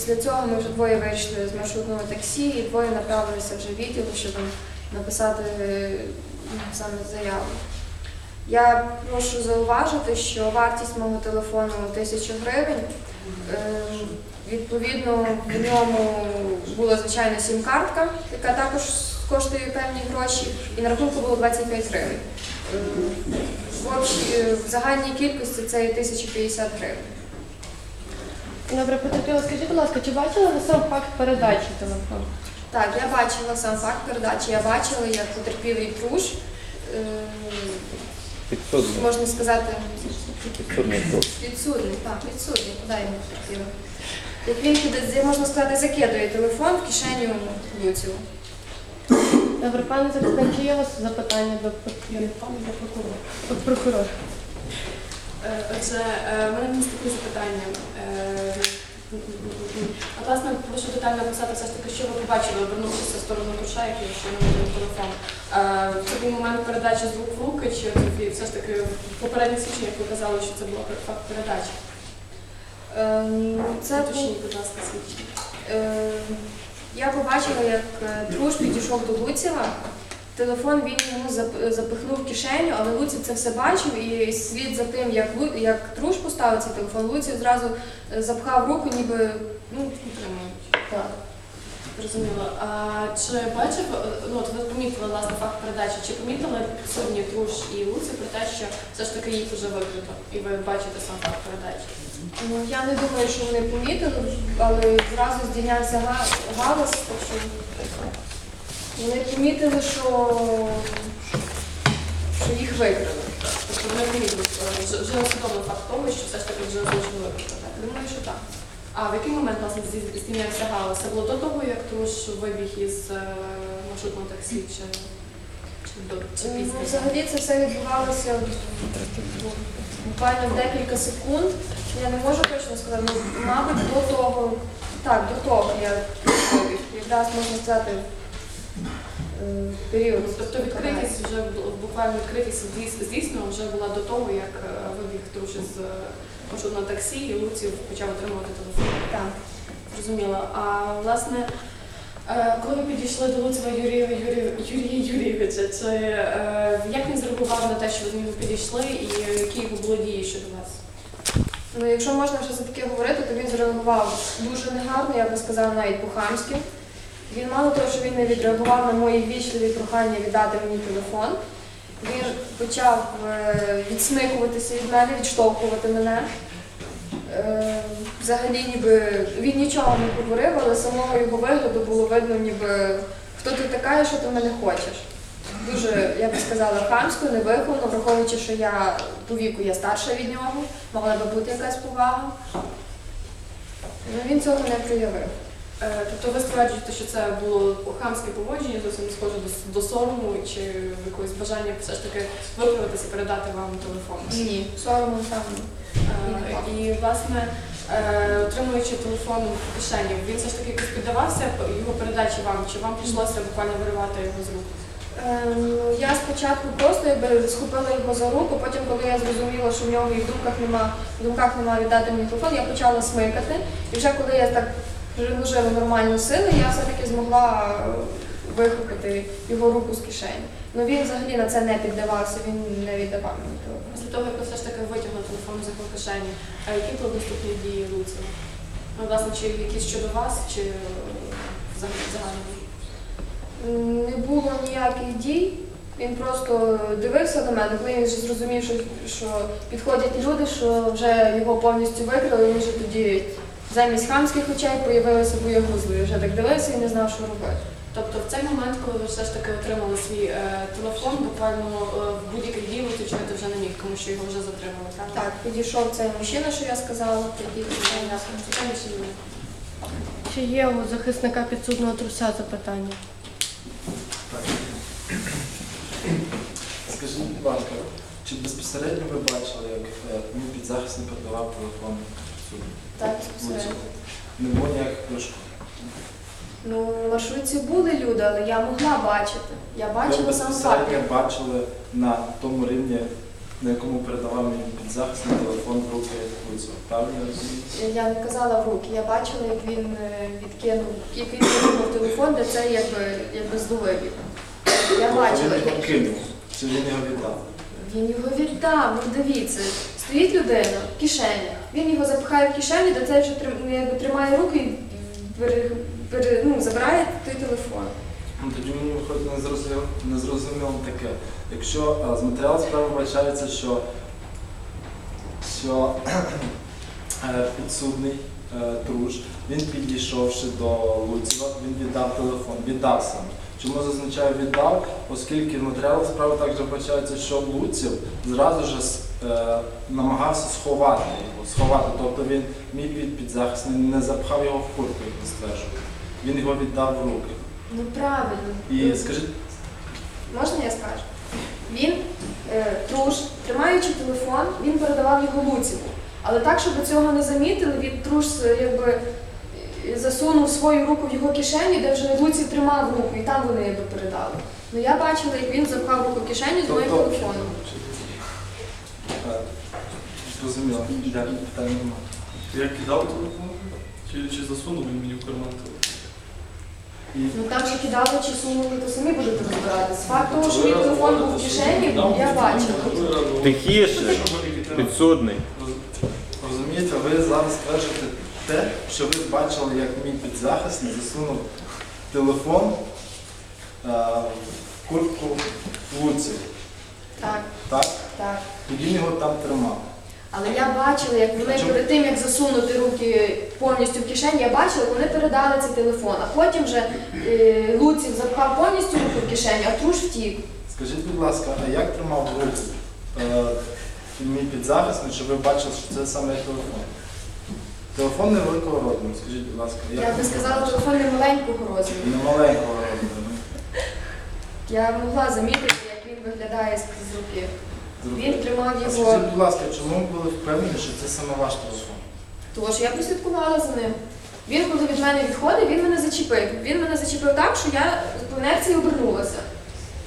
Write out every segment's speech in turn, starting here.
Після цього ми вже двоє вийшли з маршрутного таксі і двоє направилися вже в відділ, щоб написати ну, саме заяву. Я прошу зауважити, що вартість мого телефону 1000 гривень. Е, Відповідно, в ньому була звичайна сім-картка, яка також коштує певні гроші, і на рахунку було 25 гривень. Е, е, в загальній кількості це є 1050 гривень. Добре, потерпіла, скажіть, будь ласка, чи бачили ви сам факт передачі телефону? Так, я бачила сам факт передачі, я бачила, як потерпілий труш, е, Підсудний. можна сказати, Підсудний підсудний, так, підсудний, куди йому потерпілий. Як він кида- можна сказати, закидує телефон в кишеню Люцю. Добре, пане захисник, чи є у вас запитання до потерпілих? От прокурор. Е, Отже, е, в мене є таке запитання. Е, А власне, прошу детально описати все ж таки, що ви побачили, обернувшися в сторону душа, який ще не на телефон. Це був момент передачі з рук в руки, чи все ж таки в попередніх свідченнях ви казали, що це була факт передачі? Це Уточніть, будь ласка, свідчення. Я побачила, як Труш підійшов до Луціва. Телефон він йому запихнув в кишеню, але Луців це все бачив, і слід за тим, як, Лу- як Труш поставив цей телефон, Луців зразу е, запхав руку, ніби ну, так. Зрозуміло. А чи бачив, е, ну от ви помітили власне факт передачі, чи помітили сьогодні Труш і Луці про те, що все ж таки їх вже викрито, і ви бачите сам факт передачі? Ну, я не думаю, що вони помітили, але зразу здійнявся галас, так що вони помітили, що, що їх викрили. Тобто вони помітили, вже, усвідомили факт того, що все ж таки вже злочин викрито. так? Думаю, що так. А в який момент власне здійнявся галас? Це було до того, як Труш вибіг із е, маршрутного таксі, чи, чи до чи Ну. Взагалі це все відбувалося буквально в декілька секунд. Я не можу точно сказати, ну, мабуть, до того, так, до того я вибіг. Якраз можна сказати період. Тобто відкритість вже бу- буквально відкритість здійс- здійснено вже була до того, як е, вибіг Труш із е, маршрутного таксі і Луців почав отримувати телефон. Так. Зрозуміло. А власне, е, коли ви підійшли до Луцева Юрія Юрія Юрія Юрійовича, чи е, як він зреагував на те, що ви до нього підійшли, і які його були дії щодо вас? Ну, якщо можна вже за таке говорити, то він зреагував дуже негарно, я би сказала, навіть по-хамськи. Він мало того, що він не відреагував на мої ввічливі прохання віддати мені телефон. Він почав е, відсмикуватися від мене, відштовхувати мене. Е, Взагалі, ніби він нічого не говорив, але самого його вигляду було видно, ніби хто ти така і що ти мене хочеш. Дуже, я би сказала, хамсько, невиховано, враховуючи, що я по віку я старша від нього, могла би бути якась повага. Ну, він цього не проявив. Е, Тобто ви стверджуєте, що це було хамське поводження, зовсім не схоже до, до сорому чи якогось бажання все ж таки виправитися і передати вам телефон? Ні, сорому там. Е, І власне, е, отримуючи телефон в кишені, він все ж таки якось піддавався його передачі вам, чи вам прийшлося буквально виривати його з рук? Е, ну, я спочатку просто якби схопила його за руку, потім, коли я зрозуміла, що в нього і в думках нема, в думках немає віддати мені телефон, я почала смикати. І вже коли я так приложила нормальну силу, я все-таки змогла е, вихопити його руку з кишені. Ну він взагалі на це не піддавався, він не віддавав мені телефон. Після того, як ви все ж таки витягли телефон з його кишені, а які були наступні дії Луцева? Ну, власне, чи якісь щодо вас, чи е, взагалі Не було ніяких дій. Він просто дивився на мене, коли він вже зрозумів, що, що підходять люди, що вже його повністю викрили, він вже тоді замість хамських очей появилися боягузливі. Вже так дивився і не знав, що робити. Тобто в цей момент, коли ви все ж таки отримали свій е, телефон, буквально е, в будь-яких дій ви вже не міг, тому що його вже затримали, правда? Так, підійшов цей мужчина, що я сказала, такий є. Чи є у захисника підсудного труса запитання? Скажіть, будь ласка, чи безпосередньо ви бачили, як е, мій підзахисник передавав телефон Так, безпосередньо. Не було ніяких перешкод. Ну, в маршрутці були люди, але я могла бачити. Я бачила сам факт. безпосередньо бачили на тому рівні на якому передавав мені підзахисний телефон в руки Луцева. Правильно я розумію? Я не казала в руки, я бачила, як він е, відкинув, як він кинув телефон, де це якби, якби його. Я Тобто бачила, Він його кинув, чи він його віддав? він його віддав. Ну дивіться, стоїть людина в кишені, він його запихає в кишеню, де це вже ну, тримає руки і пере, пере, ну, забирає той телефон. Ну, тоді мені виходить незрозуміло, незрозуміло таке. Якщо е, з матеріалу справи вбачається, що, що е, підсудний е, Труш, він підійшовши до Луцева, він віддав телефон, віддав сам. Чому зазначаю віддав? Оскільки в матеріалу справи також вбачається, що Луців зразу ж е, намагався сховати його, сховати. Тобто він мій під підзахисний не запхав його в куртку, як він стверджує. Він його віддав в руки. Ну правильно. І скажіть, Можна я скажу? Він, е, труш, тримаючи телефон, він передавав його Луціву. Але так, щоб цього не замітили, він труш е, якби засунув свою руку в його кишеню, де вже Луців тримав руку, і там вони якби передали. Ну я бачила, як він запхав руку в кишеню з моїм Тобто- телефоном. зрозуміло, дякую, питання немає. Я кидав телефон? Чи, чи засунув він мені в карман телефон? Ну там чи кидали, чи сунули, то самі будете розбиратись. Факт того, що мій телефон був в кишені, я бачила. Тихіше, кидали. підсудний. розумієте, ви зараз стверджуєте те, що ви бачили, як мій підзахисний засунув телефон е, в куртку Луців. Так, Так? так. І він його там тримав. Але я бачила, як вони чому? перед тим, як засунути руки повністю в кишені, я бачила, як вони передали цей телефон. А потім вже е, Луців запхав повністю руку в кишеню, а Труш втік. Скажіть, будь ласка, а як тримав в руку е, мій підзахисний, щоб ви бачили, що це саме телефон? Телефон невеликого розміру, скажіть, будь ласка, Я би сказала, телефон не маленького розміру. Не маленького розміру. Я могла замітити, як він виглядає з руки. Він тримав його. Скажіть, будь ласка, чому ви були впевнені, що це саме ваш телефон? Тож я прослідкувала за ним. Він, коли від мене відходив, він мене зачепив. Він мене зачепив так, що я по інерції обернулася.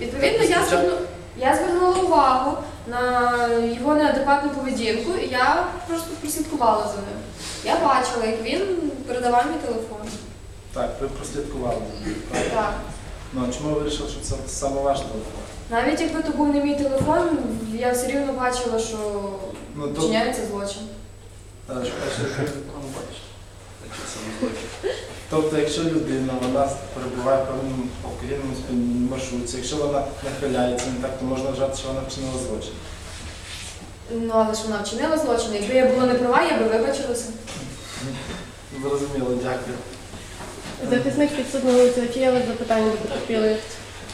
Відповідно, я, зверну... я звернула увагу на його неадекватну поведінку, і я просто прослідкувала за ним. Я бачила, як він передавав мій телефон. Так, ви прослідкували. Так. Так. Ну, а чому ви вирішили, що це саме ваш телефон? Навіть якби то був не мій телефон, я все рівно бачила, що Ну, то, вчиняється злочин. Е, що- що- Тобто, якщо людина вона перебуває в певному окремому спільному якщо вона нахиляється не так, то можна вважати, що вона вчинила злочин. Ну, але ж вона вчинила злочин. Якби я була не права, я би вибачилася. Зрозуміло, дякую. Захисник підсудного чи є запитання до потерпілої?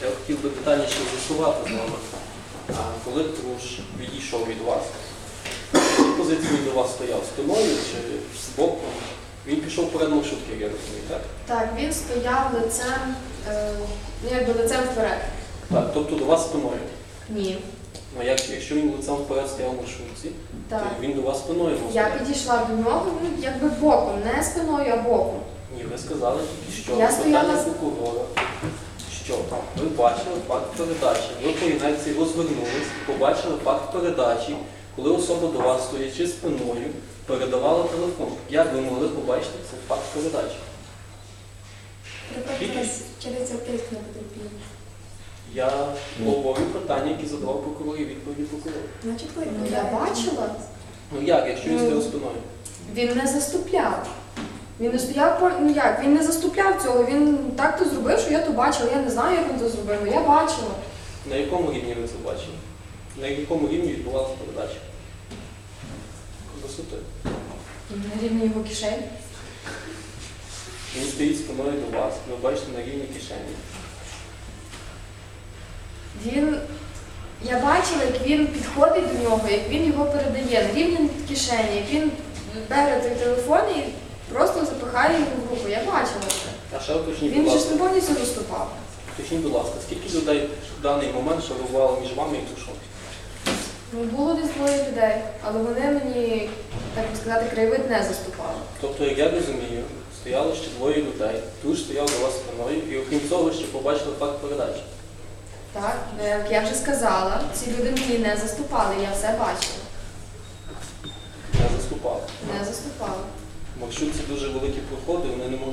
Я хотів би питання ще з'ясувати з вами. А коли Труш відійшов від вас, в якій позиції він до вас стояв? Спиною чи з боку? Він пішов вперед маршрутки, як я розумію, так? Так, він стояв лицем, е, ну якби лицем вперед. Так, тобто до вас спиною. Ні. Ну як, якщо він лицем вперед стояв в маршрутці, Так. то він до вас спиною був. Я підійшла до нього, ну якби боком, не спиною, а боком. Ні, ви сказали тільки що Я питання стояла з- прокурора. Що ви бачили факт передачі, ви по інерції розвернулись, побачили факт передачі, коли особа до вас, стоячи спиною, передавала телефон. Як ви могли побачити цей факт передачі? через це тиск не потерпіли. Я говорю питання, які задавав прокурор і відповіді прокурора. Значить, ну я бачила. Ну як, якщо він Ну. стояв спиною? Він не заступляв. Він не стояв по ну як, він не заступляв цього. Він так то зробив, що я то бачила. Я не знаю, як він то зробив, але я бачила. На якому рівні ви це бачили? На якому рівні відбувалася передача? Висоти. На рівні його кишень. Він стоїть спиною до вас, ви бачите на рівні кишені. Він. Я бачила, як він підходить до нього, як він його передає на рівні кишені, як він бере той телефон і просто запихає його в руку. Я бачила це. А ще уточніть, Він будь же ж не повністю виступав. уточніть, будь ласка, скільки людей в даний момент шарувало між вами і тушом? Ну, було десь двоє людей, але вони мені, так би сказати, краєвид не заступали. Тобто, як я розумію, стояло ще двоє людей, туш стояв до вас спиною, і окрім цього, ще побачили факт передачі. Так, е, як я вже сказала, ці люди мені не заступали, я все бачила. Не заступали. Не заступали. Якщо це дуже великі проходи, вони не можуть